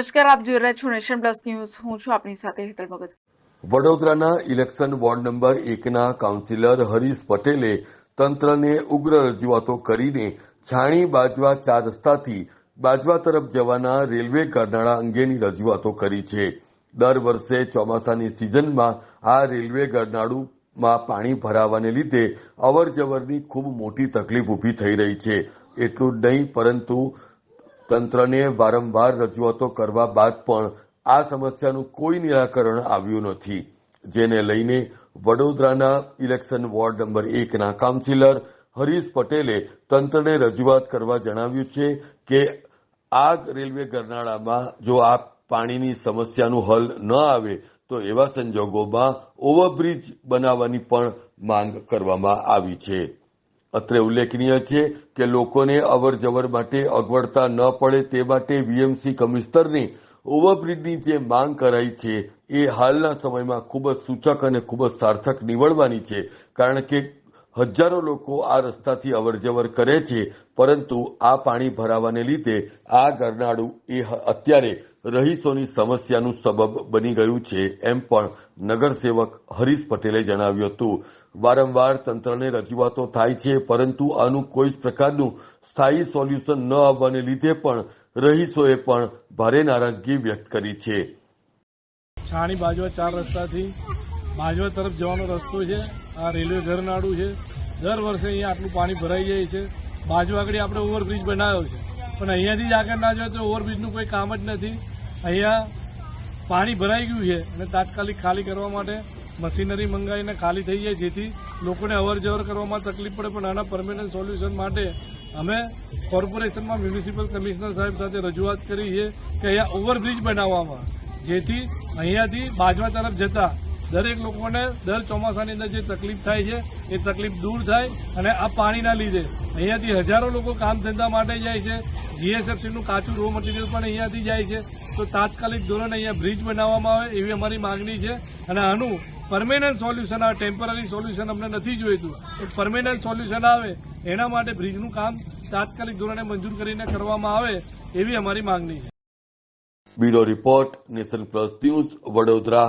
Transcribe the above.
નમસ્કાર, આપ જોઈ રહ્યા છો નેશન પ્લસ ન્યૂઝ. હું છું આપની સાથે હેતલ ભગત. વડોદરાના ઇલેક્શન વોર્ડ નંબર એકના કાઉન્સિલર હરીશ પટેલે તંત્રને ઉગ્ર રજૂઆતો કરીને છાણી બાજવા ચાર રસ્તાથી બાજવા તરફ જવાના રેલવે ગરનાળા અંગેની રજૂઆતો કરી છે. દર વર્ષે ચોમાસાની સિઝનમાં આ રેલવે ગરનાળુમાં પાણી ભરાવાને લીધે અવરજવરની ખૂબ મોટી તકલીફ ઊભી થઈ રહી છે. એટલું જ નહીં, પરંતુ તંત્રને વારંવાર રજૂઆતો કરવા બાદ પણ આ સમસ્યાનું કોઈ નિરાકરણ આવ્યું નથી. જેને લઈને વડોદરાના ઇલેક્શન વોર્ડ નંબર એકના કાઉન્સિલર હરીશ પટેલે તંત્રને રજૂઆત કરવા જણાવ્યું છે કે આ રેલવે ગરનાળામાં જો આ પાણીની સમસ્યાનું હલ ન આવે, તો એવા સંજોગોમાં ઓવરબ્રિજ બનાવવાની પણ માંગ કરવામાં આવી છે. અત્રે ઉલ્લેખનીય છે કે લોકોને અવર જવર માટે અગવડતા ન પડે તે માટે વીએમસી કમિશનરની ઓવરબ્રિજની જે માંગ કરાઈ છે, એ હાલના સમયમાં ખૂબ જ સૂચક અને ખૂબ જ સાર્થક નીવડવાની છે. કારણ કે હજારો લોકો આ રસ્તાથી અવરજવર કરે છે, પરંતુ આ પાણી ભરાવાને લીધે આ ગરનાળું એ અત્યારે રહીશોની સમસ્યાનું સબબ બની ગયું છે, એમ પણ નગરસેવક હરીશ પટેલે જણાવ્યું હતું. વારંવાર તંત્રને રજૂઆતો થાય છે, પરંતુ આનું કોઈ જ પ્રકારનું સ્થાયી સોલ્યુશન ન આવવાને લીધે પણ રહીશોએ પણ ભારે નારાજગી વ્યક્ત કરી છે. છાણી બાજવા ચાર રસ્તાથી બાજવા તરફ જવાનો રસ્તો છે. આ રેલવે ઘરનાળું છે. દર વર્ષે અહીંયા આટલું પાણી ભરાઈ જાય છે. બાજુ આગળ આપણે ઓવરબ્રિજ બનાવ્યો છે. પણ અહીંયાથી જ આગળ ના જોઈએ તો ઓવરબ્રિજનું કોઈ કામ જ નથી. અહીંયા પાણી ભરાઈ ગયું છે અને તાત્કાલિક ખાલી કરવા માટે મશીનરી મંગાવીને ખાલી થઈ જાય જેથી લોકોને અવર જવર કરવામાં તકલીફ પડે પણ આના પરમેનન્ટ સોલ્યુશન માટે અમે કોર્પોરેશનમાં મ્યુનિસિપલ કમિશનર સાહેબ સાથે રજૂઆત કરી છે કે અહીંયા ઓવરબ્રિજ બનાવવામાં. જેથી અહીંયાથી બાજવા તરફ જતા દરેક લોકોને દર ચોમાસાની અંદર જે તકલીફ થાય છે, એ તકલીફ દૂર થાય અને આ પાણીના લીધે. અહીંયાથી હજારો લોકો કામ ધંધા માટે જાય છે. જીએસએફસીનું કાચું રો મટીરિયલ પણ અહીંયાથી જાય છે. તો તાત્કાલિક ધોરણે અહીંયા બ્રિજ બનાવવામાં આવે એવી અમારી માંગણી છે. અને આનું પરમેનન્ટ સોલ્યુશન આ ટેમ્પરરી સોલ્યુશન અમને નથી જોઈતું. એક પરમેનન્ટ સોલ્યુશન આવે, એના માટે બ્રિજનું કામ તાત્કાલિક ધોરણે મંજૂર કરીને કરવામાં આવે એવી અમારી માંગણી છે. Bureau report, nation plus news, Vadodara.